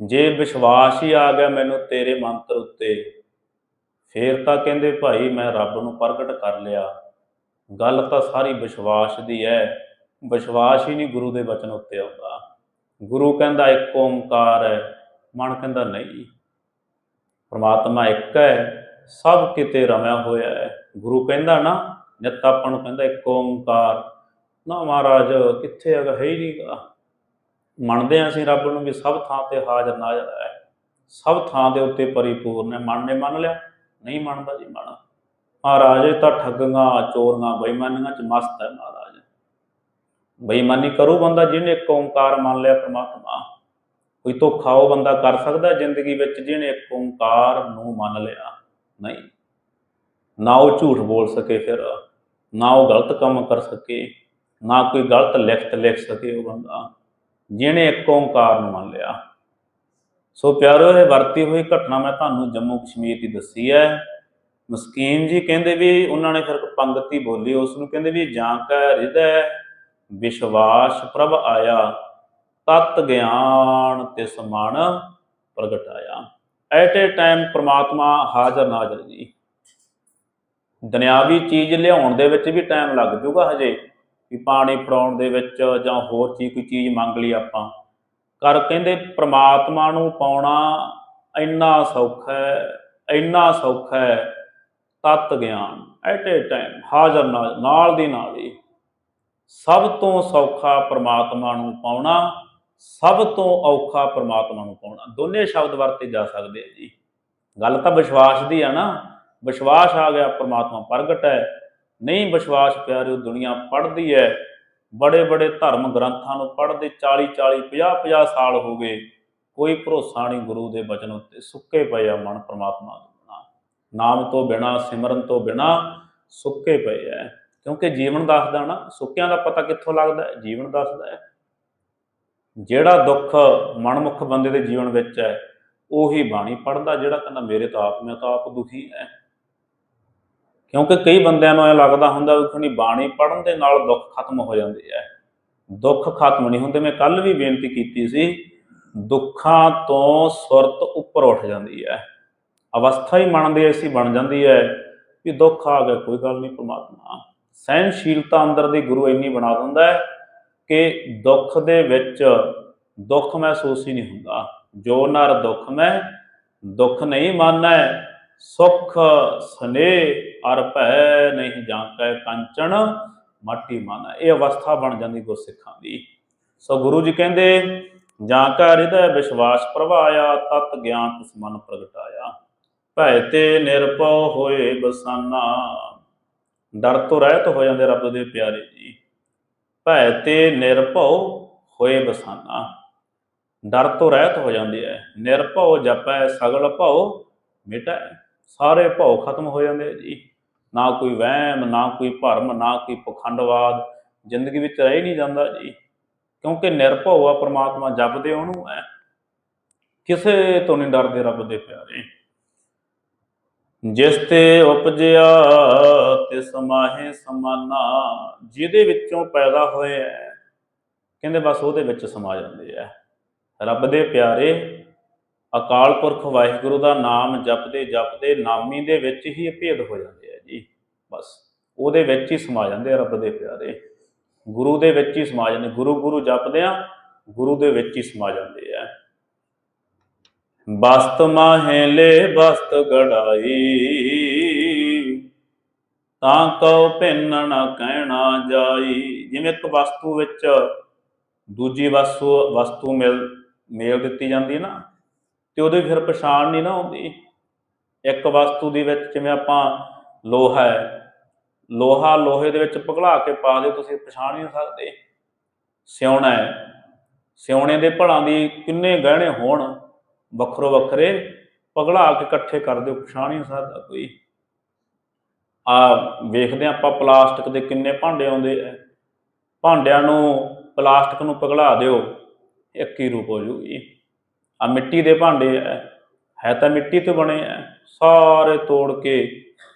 ਜੇ ਵਿਸ਼ਵਾਸ ਹੀ ਆ ਗਿਆ ਮੈਨੂੰ ਤੇਰੇ ਮੰਤਰ ਉੱਤੇ, ਫੇਰ ਤਾਂ ਕਹਿੰਦੇ ਭਾਈ ਮੈਂ ਰੱਬ ਨੂੰ ਪ੍ਰਗਟ ਕਰ ਲਿਆ। ਗੱਲ ਤਾਂ ਸਾਰੀ ਵਿਸ਼ਵਾਸ ਦੀ ਹੈ, ਵਿਸ਼ਵਾਸ ਹੀ ਨਹੀਂ ਗੁਰੂ ਦੇ ਬਚਨ ਉੱਤੇ ਆਉਂਦਾ। ਗੁਰੂ ਕਹਿੰਦਾ ਇੱਕ ਓੰਕਾਰ ਹੈ, ਮਨ ਕਹਿੰਦਾ ਨਹੀਂ। ਪਰਮਾਤਮਾ ਇੱਕ ਹੈ, ਸਭ ਕਿਤੇ ਰਮਿਆ ਹੋਇਆ ਹੈ। ਗੁਰੂ ਕਹਿੰਦਾ ਨਾ, ਨਿਤ ਆਪਾਂ ਨੂੰ ਕਹਿੰਦਾ ਇੱਕ ਓੰਕਾਰ। ਨਾ ਮਹਾਰਾਜ, ਕਿੱਥੇ ਹੈਗਾ ਹੈ ਹੀ ਨਹੀਂਗਾ ਮੰਨਦੇ ਹਾਂ ਅਸੀਂ ਰੱਬ ਨੂੰ ਵੀ ਸਭ ਥਾਂ ਤੇ ਹਾਜ਼ਰ ਨਾਜ਼ਰ ਹੈ ਸਭ ਥਾਂ ਦੇ ਉੱਤੇ ਪਰਿਪੂਰਨ ਹੈ। ਮਨ ਨੇ ਮੰਨ ਲਿਆ? ਨਹੀਂ ਮੰਨਦਾ ਜੀ ਮਨ। ਮਹਾਰਾਜ ਤਾਂ ਠੱਗਾਂ, ਚੋਰੀਆਂ, ਬੇਈਮਾਨੀਆਂ ਚ ਮਸਤ ਹੈ ਮਹਾਰਾਜ। ਬੇਈਮਾਨੀ ਕਰੂ ਬੰਦਾ ਜਿਹਨੇ ਇੱਕ ਓੰਕਾਰ ਮੰਨ ਲਿਆ ਪ੍ਰਮਾਤਮਾ। ਕੋਈ ਧੋਖਾ ਉਹ ਬੰਦਾ ਕਰ ਸਕਦਾ ਜ਼ਿੰਦਗੀ ਵਿੱਚ ਜਿਹਨੇ ਇੱਕ ਓੰਕਾਰ ਨੂੰ ਮੰਨ ਲਿਆ। ਨਹੀਂ। ਨਾ ਉਹ ਝੂਠ ਬੋਲ ਸਕੇ ਫਿਰ, ਨਾ ਉਹ ਗਲਤ ਕੰਮ ਕਰ ਸਕੇ, ਨਾ ਕੋਈ ਗਲਤ ਲਿਖਤ ਲਿਖ ਸਕੇ ਉਹ ਬੰਦਾ, ਜਿਹਨੇ ਇੱਕ ਓੰਕਾਰ ਨੂੰ ਮੰਨ ਲਿਆ। ਸੋ ਪਿਆਰੋ, ਇਹ ਵਰਤੀ ਹੋਈ ਘਟਨਾ ਮੈਂ ਤੁਹਾਨੂੰ ਜੰਮੂ ਕਸ਼ਮੀਰ ਦੀ ਦੱਸੀ ਹੈ। ਮਸਕੀਨ ਜੀ ਕਹਿੰਦੇ ਵੀ ਉਹਨਾਂ ਨੇ ਫਿਰ ਪੰਗਤੀ ਬੋਲੀ, ਉਸ ਨੂੰ ਕਹਿੰਦੇ ਵੀ ਜਾਂ ਕਾ ਹਿਰਦੈ ਵਿਸ਼ਵਾਸ ਪ੍ਰਭ ਆਇਆ, ਤਤ ਗਿਆਨ ਤਿਸ ਮਨ ਪ੍ਰਗਟਾਇਆ। ਐਟ ਏ ਟਾਈਮ ਪ੍ਰਮਾਤਮਾ ਹਾਜ਼ਰ ਨਾਜ਼ਰ ਜੀ। ਦੁਨਿਆਵੀ ਚੀਜ਼ ਲਿਆਉਣ ਦੇ ਵਿੱਚ ਵੀ ਟਾਈਮ ਲੱਗ ਜਾਊਗਾ ਹਜੇ, ਵੀ ਪਾਣੀ ਫੜਾਉਣ ਦੇ ਵਿੱਚ ਜਾਂ ਹੋਰ ਚੀਜ਼, ਕੋਈ ਚੀਜ਼ ਮੰਗ ਲਈ ਆਪਾਂ। ਕਰ ਕਹਿੰਦੇ ਪ੍ਰਮਾਤਮਾ ਨੂੰ ਪਾਉਣਾ ਇੰਨਾ ਸੌਖਾ ਹੈ, ਇੰਨਾ ਸੌਖਾ ਹੈ, ਤਤ ਗਿਆਨ ਐਟ ਏ ਟਾਈਮ ਹਾਜ਼ਰ ਨਾਲ ਨਾਲ ਦੀ ਨਾਲ ਹੀ। ਸਭ ਤੋਂ ਸੌਖਾ ਪ੍ਰਮਾਤਮਾ ਨੂੰ ਪਾਉਣਾ, ਸਭ ਤੋਂ ਔਖਾ ਪ੍ਰਮਾਤਮਾ ਨੂੰ ਪਾਉਣਾ। ਦੋਨੇ ਸ਼ਬਦ ਵਰਤੇ ਜਾ ਸਕਦੇ ਆ ਜੀ। ਗੱਲ ਤਾਂ ਵਿਸ਼ਵਾਸ ਦੀ ਆ ਨਾ। ਵਿਸ਼ਵਾਸ ਆ ਗਿਆ, ਪ੍ਰਮਾਤਮਾ ਪ੍ਰਗਟ ਹੈ। ਨਹੀਂ ਵਿਸ਼ਵਾਸ ਪਿਆਰਿਓ, ਦੁਨੀਆ ਪੜ੍ਹਦੀ ਹੈ। ਬੜੇ ਬੜੇ ਧਰਮ ਗ੍ਰੰਥਾਂ ਨੂੰ ਪੜ੍ਹਦੇ 40 40 50 50 ਸਾਲ ਹੋ ਗਏ। ਕੋਈ ਭਰੋਸਾ ਨਹੀਂ ਗੁਰੂ ਦੇ ਬਚਨ ਉੱਤੇ, ਸੁੱਕੇ ਪਏ ਆ ਮਨ ਪ੍ਰਮਾਤਮਾ ਤੋਂ ਬਿਨਾਂ। ਨਾਮ ਤੋਂ ਬਿਨਾਂ, ਸਿਮਰਨ ਤੋਂ ਬਿਨਾਂ ਸੁੱਕੇ ਪਏ ਆ। ਕਿਉਂਕਿ ਜੀਵਨ ਦੱਸਦਾ ਨਾ, ਸੁੱਕਿਆਂ ਦਾ ਪਤਾ ਕਿੱਥੋਂ ਲੱਗਦਾ ਹੈ? ਜੀਵਨ ਦੱਸਦਾ ਹੈ। ਜਿਹੜਾ ਦੁੱਖ ਮਨਮੁਖ ਬੰਦੇ ਦੇ ਜੀਵਨ ਵਿੱਚ ਹੈ, ਉਹੀ ਬਾਣੀ ਪੜਦਾ ਜਿਹੜਾ ਕਹਿੰਦਾ, ਮੇਰੇ ਤਾਂ ਆਪ, ਮੈਂ ਤਾਂ ਆਪ ਦੁਖੀ ਹੈ। ਕਿਉਂਕਿ ਕਈ ਬੰਦਿਆਂ ਨੂੰ ਇਹ ਲੱਗਦਾ ਹੁੰਦਾ ਵੀ ਖਣੀ ਬਾਣੀ ਪੜਨ ਦੇ ਨਾਲ ਦੁੱਖ ਖਤਮ ਹੋ ਜਾਂਦੇ ਆ। ਦੁੱਖ ਖਤਮ ਨਹੀਂ ਹੁੰਦੇ। ਮੈਂ ਕੱਲ ਵੀ ਬੇਨਤੀ ਕੀਤੀ ਸੀ, ਦੁੱਖਾਂ ਤੋਂ ਸੁਰਤ ਉੱਪਰ ਉੱਠ ਜਾਂਦੀ ਹੈ। ਅਵਸਥਾ ਹੀ ਮਨ ਦੀ ਐਸੀ ਬਣ ਜਾਂਦੀ ਹੈ ਕਿ ਦੁੱਖ ਆ ਗਿਆ, ਕੋਈ ਗੱਲ ਨਹੀਂ, ਪ੍ਰਮਾਤਮਾ ਸਹਿਨਸ਼ੀਲਤਾ ਅੰਦਰ ਦੀ ਗੁਰੂ ਇੰਨੀ ਬਣਾ ਦਿੰਦਾ ਹੈ ਕਿ ਦੁੱਖ ਦੇ ਵਿੱਚ ਦੁੱਖ ਮਹਿਸੂਸ ਹੀ ਨਹੀਂ ਹੁੰਦਾ। ਜੋ ਨਰ ਦੁੱਖ ਮੈਂ, ਦੁੱਖ ਨਹੀਂ ਮਾਨੈ ਸੁਖ ਸਨੇ ਅਰ ਭੈ ਨਹੀਂ ਜਾਂਕੈ ਕੰਚਨ, ਮਾਟੀ ਮਾਨਾ। ਇਹ ਅਵਸਥਾ ਬਣ ਜਾਂਦੀ ਗੁਰਸਿੱਖਾਂ ਦੀ। ਸੋ ਗੁਰੂ ਜੀ ਕਹਿੰਦੇ, ਜਾਂ ਕਾ ਹਿਰਦੈ ਵਿਸ਼ਵਾਸ ਪ੍ਰਵਾਇਆ ਤਤ ਗਿਆਨ ਤਿਸ ਮਨ ਪ੍ਰਗਟਾਇਆ। ਭੈ ਤੇ ਨਿਰਭਉ ਹੋਏ ਬਸਾਨਾ। ਡਰ ਤੋਂ ਰਹਿਤ ਹੋ ਜਾਂਦੇ ਰੱਬ ਦੇ ਪਿਆਰੇ ਜੀ। ਭੈ ਤੇ ਨਿਰਭਉ ਹੋਏ ਬਸਾਨਾ। ਡਰ ਤੋਂ ਰਹਿਤ ਹੋ ਜਾਂਦੇ ਐ ਨਿਰਭਉ ਜਪੈ ਸਗਲ ਭਉ ਮਿਟੈ। ਸਾਰੇ ਭਉ ਖਤਮ ਹੋ ਜਾਂਦੇ ਜੀ। ਨਾ ਕੋਈ ਵਹਿਮ, ਨਾ ਕੋਈ ਭਰਮ, ਨਾ ਕੋਈ ਪਖੰਡਵਾਦ। ਜ਼ਿੰਦਗੀ ਵਿੱਚ ਰਹਿ ਨਹੀਂ ਜਾਂਦਾ ਜੀ। ਕਿਉਂਕਿ ਨਿਰਭਉ ਆ ਪ੍ਰਮਾਤਮਾ, ਜਪਦੇ ਉਹਨੂੰ ਐ। ਕਿਸੇ ਤੋਂ ਨਹੀਂ ਡਰਦੇ ਰੱਬ ਦੇ ਪਿਆਰੇ। ਜਿਸ ਤੇ ਉਪਜਿਆ ਤੇ ਸਮਾਹੇ ਸਮਾਨਾ, ਜਿਹਦੇ ਵਿੱਚੋਂ ਪੈਦਾ ਹੋਏ ਐ। ਕਹਿੰਦੇ ਬਸ ਉਹਦੇ ਵਿੱਚ ਸਮਾ ਜਾਂਦੇ ਐ। ਰੱਬ ਦੇ ਪਿਆਰੇ ਅਕਾਲ ਪੁਰਖ ਵਾਹਿਗੁਰੂ ਦਾ ਨਾਮ ਜਪਦੇ ਜਪਦੇ ਨਾਮੀ ਦੇ ਵਿੱਚ ਹੀ ਇਹ ਭੇਦ ਹੋ ਜਾਂਦੇ ਆ ਜੀ। ਬਸ, ਉਹਦੇ ਵਿੱਚ ਹੀ ਸਮਾ ਜਾਂਦੇ ਆ ਰੱਬ ਦੇ ਪਿਆਰੇ। ਗੁਰੂ ਦੇ ਵਿੱਚ ਹੀ ਸਮਾ ਜਾਂਦੇ, ਗੁਰੂ ਗੁਰੂ ਜਪਦੇ ਆ ਗੁਰੂ ਦੇ ਵਿੱਚ ਹੀ ਸਮਾ ਜਾਂਦੇ ਆ। ਬਸਤ ਮਾਹੇ ਬਸਤ ਗੜਾਈ, ਤਾਂ ਕਉ ਭਿੰਨ ਨ ਕਹਿਣਾ ਜਾਈ। ਜਿਵੇਂ ਇੱਕ ਵਸਤੂ ਵਿੱਚ ਦੂਜੀ ਵਸਤੂ ਵਸਤੂ ਮਿਲ, ਮੇਲ ਦਿੱਤੀ ਜਾਂਦੀ ਨਾ ਤੇ ਉਹਦੇ ਫਿਰ ਪਛਾਣ ਨਹੀਂ ਨਾ ਆਉਂਦੀ। ਇੱਕ ਵਸਤੂ ਦੇ ਵਿੱਚ ਜਿਵੇਂ ਆਪਾਂ ਲੋਹਾ ਹੈ, ਲੋਹਾ ਲੋਹੇ ਦੇ ਵਿੱਚ ਪਿਘਲਾ ਕੇ ਪਾ ਦਿਓ, ਤੁਸੀਂ ਪਛਾਣ ਨਹੀਂ ਸਕਦੇ। ਸਿਉਣਾ ਹੈ, ਸਿਉਣੇ ਦੇ ਭਲਾਂ ਦੀ ਕਿੰਨੇ ਗਹਿਣੇ ਹੋਣ, ਵੱਖਰੋ ਵੱਖਰੇ ਪਿਘਲਾ ਕੇ ਇਕੱਠੇ ਕਰ ਦਿਓ, ਪਛਾਣ ਨਹੀਂ ਸਕਦਾ ਕੋਈ। ਆ ਵੇਖਦੇ ਹਾਂ ਆਪਾਂ ਪਲਾਸਟਿਕ ਦੇ ਕਿੰਨੇ ਭਾਂਡੇ ਆਉਂਦੇ ਆ। ਭਾਂਡਿਆਂ ਨੂੰ, ਪਲਾਸਟਿਕ ਨੂੰ ਪਿਘਲਾ ਦਿਓ, ਇੱਕ ਹੀ ਰੂਪ ਹੋ ਜੂਗੀ। ਆ ਮਿੱਟੀ ਦੇ ਭਾਂਡੇ ਐ, ਹੈ ਤਾਂ ਮਿੱਟੀ ਤੋਂ ਬਣੇ ਹੈ ਸਾਰੇ ਤੋੜ ਕੇ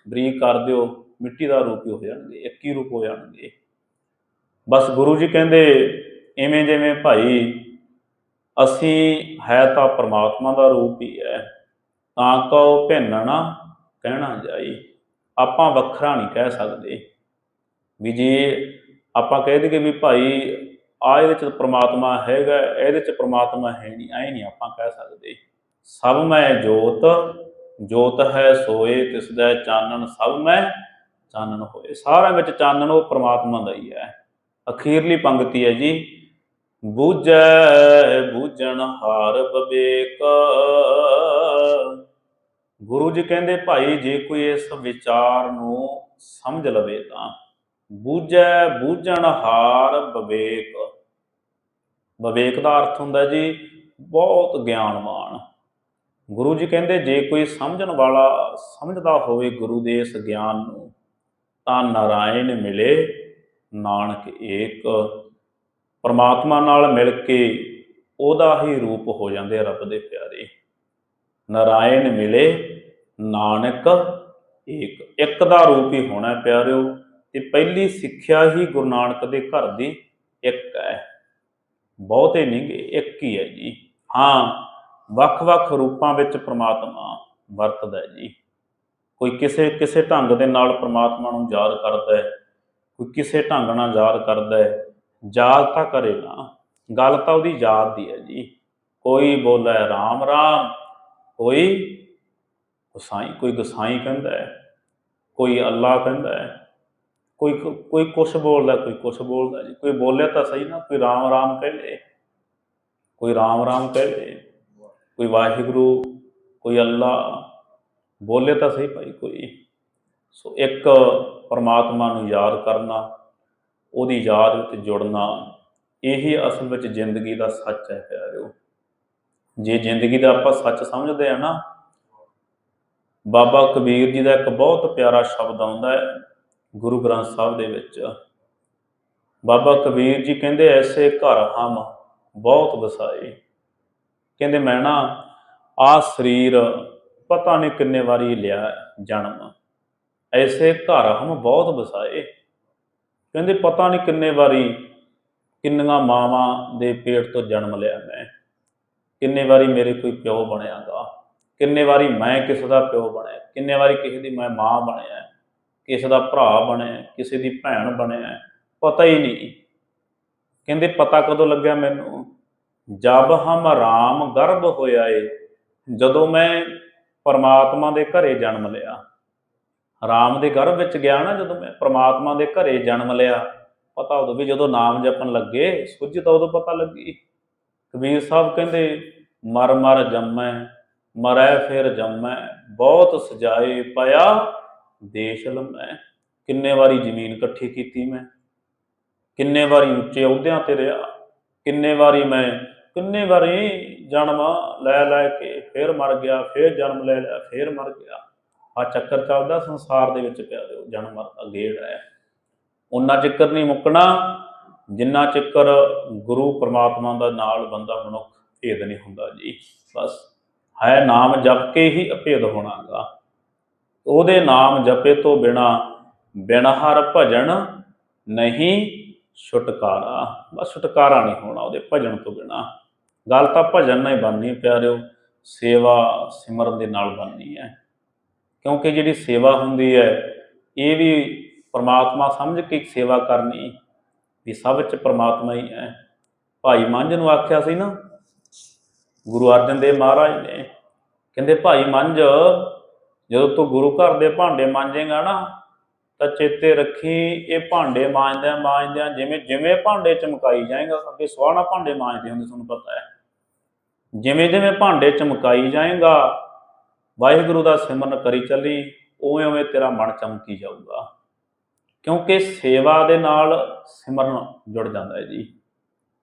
ਬਰੀਕ ਕਰ ਦਿਓ, ਮਿੱਟੀ ਦਾ ਰੂਪ ਹੀ ਹੋ ਜਾਣਗੇ, ਇੱਕ ਹੀ ਰੂਪ ਹੋ ਜਾਣਗੇ। ਬਸ ਗੁਰੂ ਜੀ ਕਹਿੰਦੇ ਐਵੇਂ ਜਿਵੇਂ ਭਾਈ, ਅਸੀਂ ਹੈ ਤਾਂ ਪ੍ਰਮਾਤਮਾ ਦਾ ਰੂਪ ਹੀ ਹੈ ਤਾਂ ਕਉ ਭਿੰਨਣਾ ਕਹਿਣਾ ਜਾਈ, ਆਪਾਂ ਵੱਖਰਾ ਨਹੀਂ ਕਹਿ ਸਕਦੇ। ਵੀ ਜੇ ਆਪਾਂ ਕਹਿ ਦਈਏ ਵੀ ਭਾਈ ਆ ਇਹਦੇ ਚ ਪ੍ਰਮਾਤਮਾ ਹੈਗਾ, ਇਹਦੇ ਚ ਪ੍ਰਮਾਤਮਾ ਹੈ ਨਹੀਂ, ਐ ਨਹੀਂ ਆਪਾਂ ਕਹਿ ਸਕਦੇ। ਸਭ ਮੈਂ ਜੋਤ ਜੋਤ ਹੈ ਸੋਏ, ਤਿਸ ਦਾ ਚਾਨਣ ਸਭ ਮੈਂ ਚਾਨਣ ਹੋਏ। ਸਾਰਿਆਂ ਵਿੱਚ ਚਾਨਣ ਉਹ ਪ੍ਰਮਾਤਮਾ ਦਾ ਹੀ ਹੈ। ਅਖੀਰਲੀ ਪੰਕਤੀ ਹੈ ਜੀ, ਬੂਝੈ, ਬੂਝਣ ਹਾਰ ਬਵੇਕ। ਗੁਰੂ ਜੀ ਕਹਿੰਦੇ, ਭਾਈ, ਜੇ ਕੋਈ ਇਸ ਵਿਚਾਰ ਨੂੰ ਸਮਝ ਲਵੇ ਤਾਂ। ਬੂਝੈ ਬੂਝਣ ਹਾਰ ਬਵੇਕ। ਵਿਵੇਕ ਦਾ ਅਰਥ ਹੁੰਦਾ ਜੀ ਬਹੁਤ ਗਿਆਨਵਾਨ ਗੁਰੂ ਜੀ ਕਹਿੰਦੇ, ਜੇ ਕੋਈ ਸਮਝਣ ਵਾਲਾ ਸਮਝਦਾ ਹੋਵੇ ਗੁਰੂ ਦੇ ਇਸ ਗਿਆਨ ਨੂੰ, ਤਾਂ ਨਾਰਾਇਣ ਮਿਲੇ ਨਾਨਕ ਏਕ। ਪਰਮਾਤਮਾ ਨਾਲ ਮਿਲ ਕੇ ਉਹਦਾ ਹੀ ਰੂਪ ਹੋ ਜਾਂਦੇ ਰੱਬ ਦੇ ਪਿਆਰੇ। ਨਾਰਾਇਣ ਮਿਲੇ ਨਾਨਕ ਏਕ। ਇੱਕ ਦਾ ਰੂਪ ਹੀ ਹੋਣਾ ਪਿਆਰਿਓ। ਤੇ ਪਹਿਲੀ ਸਿੱਖਿਆ ਹੀ ਗੁਰੂ ਨਾਨਕ ਦੇ ਘਰ ਦੀ ਇੱਕ ਹੈ। ਬਹੁਤੇ ਨਹੀਂਗੇ ਇੱਕ ਹੀ ਹੈ ਜੀ। ਹਾਂ ਵੱਖ-ਵੱਖ ਰੂਪਾਂ ਵਿੱਚ ਪ੍ਰਮਾਤਮਾ ਵਰਤਦਾ ਹੈ ਜੀ। ਕੋਈ ਕਿਸੇ ਕਿਸੇ ਢੰਗ ਦੇ ਨਾਲ ਪ੍ਰਮਾਤਮਾ ਨੂੰ ਯਾਦ ਕਰਦਾ ਹੈ, ਕੋਈ ਕਿਸੇ ਢੰਗ ਨਾਲ ਯਾਦ ਕਰਦਾ ਹੈ, ਯਾਦ ਤਾਂ ਕਰੇ ਨਾ। ਗੱਲ ਤਾਂ ਉਹਦੀ ਯਾਦ ਦੀ ਹੈ ਜੀ। ਕੋਈ ਬੋਲੇ ਰਾਮ ਰਾਮ, ਕੋਈ ਗੁਸਾਈ ਕੋਈ ਗੁਸਾਈ ਕਹਿੰਦਾ ਹੈ, ਕੋਈ ਅੱਲਾ ਕਹਿੰਦਾ ਹੈ। ਕੋਈ ਕੋਈ ਕੁਛ ਬੋਲਦਾ, ਕੋਈ ਕੁਛ ਬੋਲਦਾ ਜੀ। ਕੋਈ ਬੋਲੇ ਤਾਂ ਸਹੀ ਨਾ, ਕੋਈ ਰਾਮ ਰਾਮ ਕਹਿ ਕਹਿੰਦੇ ਕੋਈ ਰਾਮ ਰਾਮ ਕਹਿ ਕਹਿੰਦੇ ਕੋਈ ਵਾਹਿਗੁਰੂ, ਕੋਈ ਅੱਲਾ। ਬੋਲੇ ਤਾਂ ਸਹੀ ਭਾਈ ਕੋਈ। ਸੋ ਇੱਕ ਪਰਮਾਤਮਾ ਨੂੰ ਯਾਦ ਕਰਨਾ, ਉਹਦੀ ਯਾਦ ਵਿੱਚ ਜੁੜਨਾ, ਇਹੀ ਅਸਲ ਵਿੱਚ ਜ਼ਿੰਦਗੀ ਦਾ ਸੱਚ ਹੈ ਪਿਆਰਿਓ। ਜੇ ਜ਼ਿੰਦਗੀ ਦਾ ਆਪਾਂ ਸੱਚ ਸਮਝਦੇ ਆ ਨਾ, ਬਾਬਾ ਕਬੀਰ ਜੀ ਦਾ ਇੱਕ ਬਹੁਤ ਪਿਆਰਾ ਸ਼ਬਦ ਆਉਂਦਾ ਹੈ ਗੁਰੂ ਗ੍ਰੰਥ ਸਾਹਿਬ ਦੇ ਵਿੱਚ। ਬਾਬਾ ਕਬੀਰ ਜੀ ਕਹਿੰਦੇ, ਐਸੇ ਘਰ ਹਮ ਬਹੁਤ ਵਸਾਏ। ਕਹਿੰਦੇ ਮੈਂ ਨਾ ਆ ਸਰੀਰ ਪਤਾ ਨਹੀਂ ਕਿੰਨੇ ਵਾਰੀ ਲਿਆ ਜਨਮ। ਐਸੇ ਘਰ ਹਮ ਬਹੁਤ ਵਸਾਏ। ਕਹਿੰਦੇ, ਪਤਾ ਨਹੀਂ ਕਿੰਨੇ ਵਾਰੀ, ਕਿੰਨੀਆਂ ਮਾਵਾਂ ਦੇ ਪੇਟ ਤੋਂ ਜਨਮ ਲਿਆ ਮੈਂ। ਕਿੰਨੇ ਵਾਰੀ ਮੇਰੇ ਕੋਈ ਪਿਓ ਬਣਿਆਗਾ ਕਿੰਨੇ ਵਾਰੀ ਮੈਂ ਕਿਸੇ ਦਾ ਪਿਓ ਬਣਿਆ। ਕਿੰਨੇ ਵਾਰੀ ਕਿਸੇ ਦੀ ਮੈਂ ਮਾਂ ਬਣਿਆ। ਕਿਸੇ ਦਾ ਭਰਾ ਬਣਿਆ ਕਿਸੇ ਦੀ ਭੈਣ ਬਣਿਆ ਪਤਾ ਹੀ ਨਹੀਂ। ਕਹਿੰਦੇ, ਪਤਾ ਕਦੋਂ ਲੱਗਿਆ ਮੈਨੂੰ? ਜਬ ਹਮ ਰਾਮ ਗਰਭ ਹੋਇਆ ਏ ਜਦੋਂ ਮੈਂ ਪਰਮਾਤਮਾ ਦੇ ਘਰੇ ਜਨਮ ਲਿਆ। ਰਾਮ ਦੇ ਗਰਭ ਵਿੱਚ ਗਿਆ ਨਾ ਜਦੋਂ ਮੈਂ ਪਰਮਾਤਮਾ ਦੇ ਘਰੇ ਜਨਮ ਲਿਆ, ਪਤਾ ਉਦੋਂ ਵੀ ਜਦੋਂ ਨਾਮ ਜਪਣ ਲੱਗੇ, ਸੁੱਝ ਤਾਂ ਉਦੋਂ ਪਤਾ ਲੱਗੀ। ਕਬੀਰ ਸਾਹਿਬ ਕਹਿੰਦੇ ਮਰ ਮਰ ਜੰਮੈ, ਮਰੈ ਫਿਰ ਜੰਮੈ, ਬਹੁਤ ਸਜਾਏ ਪਿਆ ਦੇਸ਼ ਲੰਮੈ ਕਿੰਨੇ ਵਾਰੀ ਜ਼ਮੀਨ ਇਕੱਠੀ ਕੀਤੀ ਮੈਂ। ਕਿੰਨੇ ਵਾਰੀ ਉੱਚੇ ਅਹੁਦਿਆਂ ਤੇ ਰਿਹਾ। ਕਿੰਨੇ ਵਾਰੀ ਮੈਂ, ਕਿੰਨੇ ਵਾਰੀ ਜਨਮ ਲੈ ਲੈ ਕੇ ਫਿਰ ਮਰ ਗਿਆ, ਫਿਰ ਜਨਮ ਲੈ ਲਿਆ, ਫਿਰ ਮਰ ਗਿਆ। ਆ ਚੱਕਰ ਚੱਲਦਾ, ਸੰਸਾਰ ਦੇ ਵਿੱਚ ਪਿਆ ਦਿਓ, ਜਨਮ ਮਰਨ ਦਾ ਹੈ। ਉਨਾ ਚੱਕਰ ਨਹੀਂ ਮੁੱਕਣਾ, ਜਿੰਨਾ ਚੱਕਰ ਗੁਰੂ ਪ੍ਰਮਾਤਮਾ ਦਾ ਨਾਲ ਬੰਦਾ ਮਨੁੱਖ ਭੇਦ ਨਹੀਂ ਹੁੰਦਾ ਜੀ। ਬਸ, ਹੈ ਨਾਮ ਜਪ ਕੇ ਹੀ ਅਭੇਦ ਹੋਣਾਗਾ। ਉਹਦੇ ਨਾਮ ਜਪੇ ਤੋਂ ਬਿਨਾ ਬਿਨ ਹਰ ਭਜਨ ਨਹੀਂ ਛੁਟਕਾਰਾ। ਬਸ ਛੁਟਕਾਰਾ ਨਹੀਂ ਹੋਣਾ ਉਹਦੇ ਭਜਨ ਤੋਂ ਬਿਨਾ। ਗੱਲ ਤਾਂ ਭਜਨ ਨਾਲ ਹੀ ਬਣਨੀ ਪਿਆਰਿਓ, ਸੇਵਾ ਸਿਮਰਨ ਦੇ ਨਾਲ ਬਣਨੀ ਹੈ। ਕਿਉਂਕਿ ਜਿਹੜੀ ਸੇਵਾ ਹੁੰਦੀ ਹੈ, ਇਹ ਵੀ ਪਰਮਾਤਮਾ ਸਮਝ ਕੇ ਸੇਵਾ ਕਰਨੀ ਵੀ ਸਭ ਵਿੱਚ ਪਰਮਾਤਮਾ ਹੀ ਹੈ। ਭਾਈ ਮੰਝ ਨੂੰ ਆਖਿਆ ਸੀ ਨਾ, ਗੁਰੂ ਅਰਜਨ ਦੇਵ ਮਹਾਰਾਜ ਨੇ, ਕਹਿੰਦੇ ਭਾਈ ਮੰਝ ਜਦੋਂ ਤੂੰ ਗੁਰੂ ਘਰ ਦੇ ਭਾਂਡੇ ਮਾਂਜੇਗਾ ਨਾ, ਤਾਂ ਚੇਤੇ ਰੱਖੀ ਇਹ ਭਾਂਡੇ ਮਾਂਜਦਿਆਂ ਮਾਂਜਦਿਆਂ ਜਿਵੇਂ ਜਿਵੇਂ ਭਾਂਡੇ ਚਮਕਾਈ ਜਾਏਗਾ, ਅੱਗੇ ਸੋਹਣਾ ਭਾਂਡੇ ਮਾਂਜਦੇ ਹੁੰਦੇ ਤੁਹਾਨੂੰ ਪਤਾ ਹੈ। ਜਿਵੇਂ ਜਿਵੇਂ ਭਾਂਡੇ ਚਮਕਾਈ ਜਾਏਗਾ, ਵਾਹਿਗੁਰੂ ਦਾ ਸਿਮਰਨ ਕਰੀ ਚੱਲੀ, ਉਵੇਂ ਉਵੇਂ ਤੇਰਾ ਮਨ ਚਮਕੀ ਜਾਊਗਾ। ਕਿਉਂਕਿ ਸੇਵਾ ਦੇ ਨਾਲ ਸਿਮਰਨ ਜੁੜ ਜਾਂਦਾ ਹੈ ਜੀ।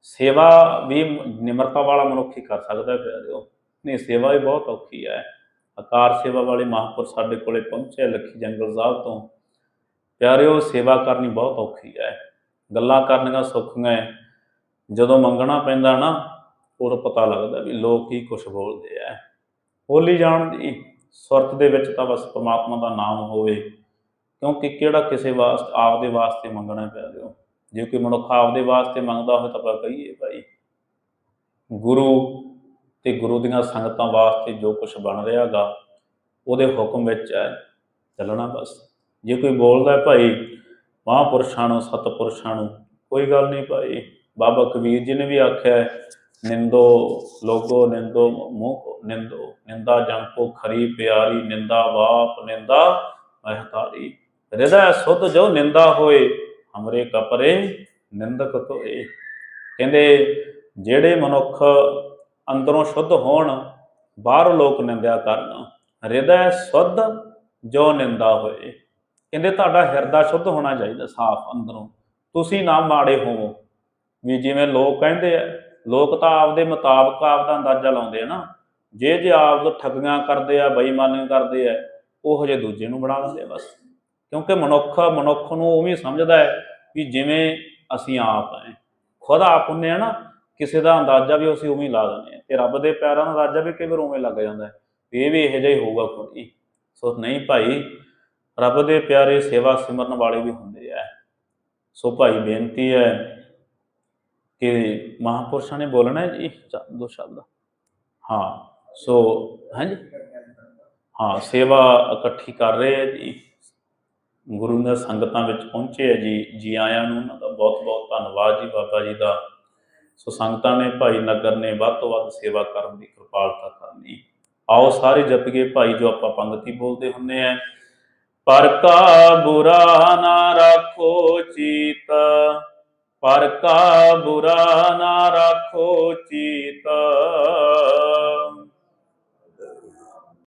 ਸੇਵਾ ਵੀ ਨਿਮਰਤਾ ਵਾਲਾ ਮਨੁੱਖ ਹੀ ਕਰ ਸਕਦਾ ਹੈ ਪਿਆਰਿਓ ਨਹੀਂ, ਸੇਵਾ ਵੀ ਬਹੁਤ ਔਖੀ ਹੈ। ਆਕਾਰ ਸੇਵਾ ਵਾਲੇ ਮਹਾਂਪੁਰ ਸਾਡੇ ਕੋਲੇ ਪਹੁੰਚੇ ਲੱਖੀ ਜੰਗਲ ਸਾਹਿਬ ਤੋਂ। ਪਿਆਰਿਓ, ਸੇਵਾ ਕਰਨੀ ਬਹੁਤ ਔਖੀ ਹੈ। ਗੱਲਾਂ ਕਰਨੀਆਂ ਸੌਖੀਆਂ ਜਦੋਂ ਮੰਗਣਾ ਪੈਂਦਾ ਨਾ, ਉਦੋਂ ਪਤਾ ਲੱਗਦਾ ਵੀ ਲੋਕ ਕੀ ਕੁਝ ਬੋਲਦੇ ਆ। ਬੋਲੀ ਜਾਣ ਦੀ ਸੁਰਤ ਦੇ ਵਿੱਚ ਤਾਂ ਬਸ ਪਰਮਾਤਮਾ ਦਾ ਨਾਮ ਹੋਵੇ। ਕਿਉਂਕਿ ਕਿਹੜਾ ਕਿਸੇ ਵਾਸਤੇ, ਆਪਦੇ ਵਾਸਤੇ ਮੰਗਣਾ ਪੈ ਦਿਓ ਜੇ ਕੋਈ ਮਨੁੱਖ ਆਪਦੇ ਵਾਸਤੇ ਮੰਗਦਾ ਹੋਵੇ ਤਾਂ ਆਪਾਂ ਕਹੀਏ ਭਾਈ, ਗੁਰੂ ਤੇ ਗੁਰੂ ਦੀਆਂ ਸੰਗਤਾਂ ਵਾਸਤੇ ਜੋ ਕੁਝ ਬਣ ਰਿਹਾਗਾ, ਉਹਦੇ ਹੁਕਮ ਵਿੱਚ ਹੈ ਚੱਲਣਾ ਬਸ। ਜੇ ਕੋਈ ਬੋਲਦਾ ਹੈ ਭਾਈ, ਮਹਾਂਪੁਰਸ਼ਾਂ ਨੂੰ, ਸਤਪੁਰਸ਼ਾਂ ਨੂੰ, ਕੋਈ ਗੱਲ ਨਹੀਂ ਭਾਈ। ਬਾਬਾ ਕਬੀਰ ਜੀ ਨੇ ਵੀ ਆਖਿਆ, ਨਿੰਦੋ ਲੋਗੋ, ਨਿੰਦੋ ਮੂੰਹ ਨਿੰਦੋ, ਨਿੰਦਾ ਜਨ ਕੋ ਖਰੀ ਪਿਆਰੀ, ਨਿੰਦਾ ਬਾਪ, ਨਿੰਦਾ ਮਹਤਾਰੀ। ਹਿਰਦੈ ਸੁਧ ਜੋ ਨਿੰਦਾ ਹੋਏ, ਹਮਰੇ ਕਪਰੇ ਨਿੰਦਕ ਤੋਏ ਕਹਿੰਦੇ, ਜਿਹੜੇ ਮਨੁੱਖ ਅੰਦਰੋਂ ਸ਼ੁੱਧ ਹੋਣ, ਬਾਹਰ ਲੋਕ ਨਿੰਦਿਆ ਕਰਨ। ਹਿਰਦੈ ਸੁਧ, ਜੋ ਨਿੰਦਾ ਹੋਏ। ਕਹਿੰਦੇ ਤੁਹਾਡਾ ਹਿਰਦਾ ਸ਼ੁੱਧ ਹੋਣਾ ਚਾਹੀਦਾ, ਸਾਫ਼ ਅੰਦਰੋਂ। ਤੁਸੀਂ ਨਾ ਮਾੜੇ ਹੋਵੋ। ਵੀ ਜਿਵੇਂ ਲੋਕ ਕਹਿੰਦੇ ਆ, ਲੋਕ ਤਾਂ ਆਪਦੇ ਮੁਤਾਬਕ ਆਪਦਾ ਅੰਦਾਜ਼ਾ ਲਾਉਂਦੇ ਆ ਨਾ। ਜੇ ਜੇ ਆਪ ਠੱਗੀਆਂ ਕਰਦੇ ਆ ਬੇਈਮਾਨੀ ਕਰਦੇ ਆ, ਉਹ ਜੇ ਦੂਜੇ ਨੂੰ ਬਣਾ ਦਿੰਦੇ ਬਸ। ਕਿਉਂਕਿ ਮਨੁੱਖ ਮਨੁੱਖ ਨੂੰ ਉਵੇਂ ਸਮਝਦਾ ਹੈ ਵੀ ਜਿਵੇਂ ਅਸੀਂ ਆਪ ਹੈ। ਖੁਦ ਆਪ ਹੁੰਨੇ ਆ ਨਾ ਕਿਸੇ ਦਾ ਅੰਦਾਜ਼ਾ ਵੀ ਅਸੀਂ ਉਵੇਂ ਹੀ ਲਾ ਦਿੰਦੇ ਆ ਤੇ ਰੱਬ ਦੇ ਪਿਆਰਾਂ ਦਾ ਅੰਦਾਜ਼ਾ ਵੀ ਕਈ ਵਾਰ ਉਵੇਂ ਲੱਗ ਜਾਂਦਾ ਹੈ। ਵੀ ਇਹ ਵੀ ਇਹੋ ਜਿਹਾ ਹੀ ਹੋਊਗਾ ਕੋਈ ਸੋ ਨਹੀਂ ਭਾਈ, ਰੱਬ ਦੇ ਪਿਆਰੇ ਸੇਵਾ ਸਿਮਰਨ ਵਾਲੇ ਵੀ ਹੁੰਦੇ ਆ। ਸੋ ਭਾਈ ਬੇਨਤੀ ਹੈ ਕਿ ਮਹਾਂਪੁਰਸ਼ਾਂ ਨੇ ਬੋਲਣਾ ਹੈ ਜੀ? ਚ- ਦੋ ਸ਼ਬਦ। ਹਾਂ, ਸੋ ਹਾਂਜੀ? ਹਾਂ, ਸੇਵਾ ਇਕੱਠੀ ਕਰ ਰਹੇ ਹੈ ਜੀ। ਗੁਰੂ ਦੀਆਂ ਸੰਗਤਾਂ ਵਿੱਚ ਪਹੁੰਚੇ ਹੈ ਜੀ। ਜੀ ਆਇਆਂ ਨੂੰ ਉਹਨਾਂ ਦਾ ਬਹੁਤ ਬਹੁਤ ਧੰਨਵਾਦ ਜੀ, ਬਾਬਾ ਜੀ ਦਾ। ਸੋ ਸੰਗਤਾਂ ਨੇ ਭਾਈ ਨਗਰ ਨੇ ਵੱਧ ਤੋਂ ਵੱਧ ਸੇਵਾ ਕਰਨ ਦੀ ਕਿਰਪਾਲਤਾ ਕਰਨੀ। ਆਓ ਸਾਰੇ ਜਪਗੇ ਭਾਈ ਜੋ ਆਪਾਂ ਪੰਗਤੀ ਬੋਲਦੇ ਹੁੰਨੇ ਆ। ਪਰ ਕਾ ਬੁਰਾ ਨਾ ਰੱਖੋ ਚੀਤ, ਪਰ ਕਾ ਬੁਰਾ ਨਾ ਰੱਖੋ ਚੀਤ।